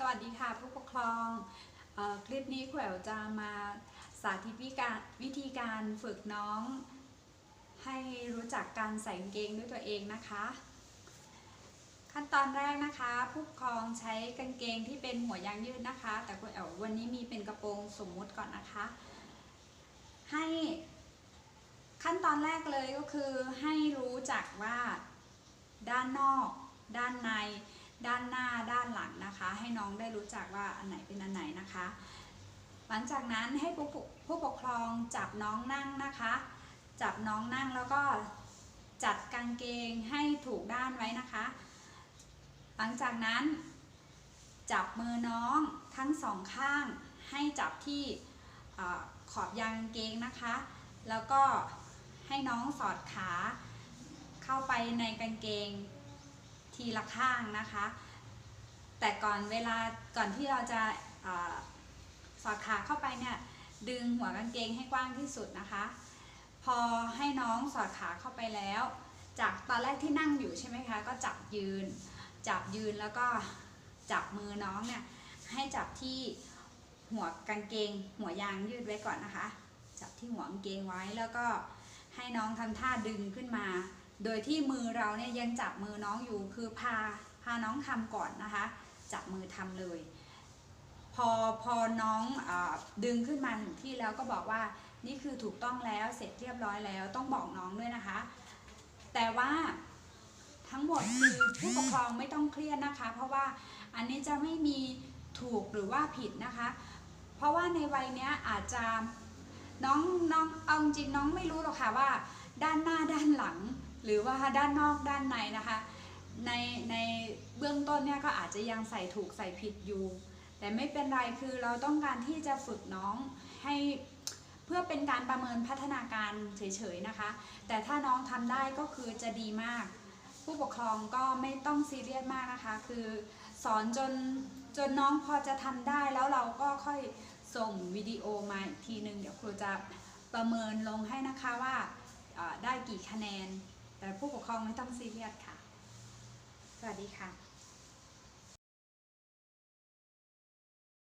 สวัสดีค่ะผู้ปกครองออคลิปนี้ครูแอวจะมาสาธิตวิการวิธีการฝึกน้อง ให้รู้จักการใส่กางเกงด้วยตัวเองนะคะ ขั้นตอนแรกนะคะ ผู้ปกครองใช้กางเกงที่เป็นหัวยางยืดนะคะ แต่ครูแอววันนี้มีเป็นกระโปรงสมมุติก่อนนะคะ ให้ขั้นตอนแรกเลยก็คือให้รู้จักว่าด้านนอก ด้านใน ด้านหน้าด้านหลังนะคะ ให้น้องได้รู้จักว่าอันไหนเป็นอันไหนนะคะ หลังจากนั้นให้ผู้ปกผู้ปกครองจับน้องนั่งนะคะ จับน้องนั่งแล้วก็จัดกางเกงให้ถูกด้านไว้นะคะ หลังจากนั้น จับมือน้องทั้งสองข้างให้จับที่ขอบยางกางเกงนะคะ แล้วก็ให้น้องสอดขาเข้าไปในกางเกงทีละข้างนะคะ แต่ก่อนเวลาก่อนที่เราจะอสอดขาเข้าไปเนี่ยดึงหัวกางเกงให้กว้างที่สุดนะคะ พอให้น้องสอดขาเข้าไปแล้ว จากตอนแรกที่นั่งอยู่ใช่ไหมคะก็จับยืน จับยืนแล้วก็จับมือน้องเนี่ยให้จับที่หัวกางเกง หัวยางยืดไว้ก่อนนะคะ จับที่หัวกางเกงไว้แล้วก็ให้น้องทำท่าดึงขึ้นมา โดยที่มือเราเนี่ยยังจับมือน้องอยู่คือพาพาน้องทำก่อนนะคะ จับมือทำเลย พอพอน้องอดึงขึ้นมาถึงที่แล้วก็บอกว่านี่คือถูกต้องแล้วเสร็จเรียบร้อยแล้วต้องบอกน้องด้วยนะคะ แต่ว่าทั้งหมดคือผู้ปกครองไม่ต้องเครียดนะคะ เพราะว่าอันนี้จะไม่มีถูกหรือว่าผิดนะคะ เพราะว่าในวัยเนี้ยอาจจะน้องน้องเอาจริงน้องไม่รู้หรอกค่ะว่า ด้านหน้าด้านหลัง หรือว่าด้านนอกด้านในนะคะ ในในเบื้องต้นเนี่ยก็อาจจะยังใส่ถูกใส่ผิดอยู่ แต่ไม่เป็นไรคือเราต้องการที่จะฝึกน้องให้เพื่อเป็นการประเมินพัฒนาการเฉยๆนะคะ แต่ถ้าน้องทำได้ก็คือจะดีมาก ผู้ปกครองก็ไม่ต้องซีเรียสมากนะคะ คือสอนจนจนน้องพอจะทำได้แล้วเราก็ค่อยส่งวิดีโอมาอีกทีหนึ่งเดี๋ยวครูจะประเมินลงให้นะคะว่าได้กี่คะแนน แต่ผู้ปกครองไม่ต้องซีเรียสค่ะ ดีค่ะ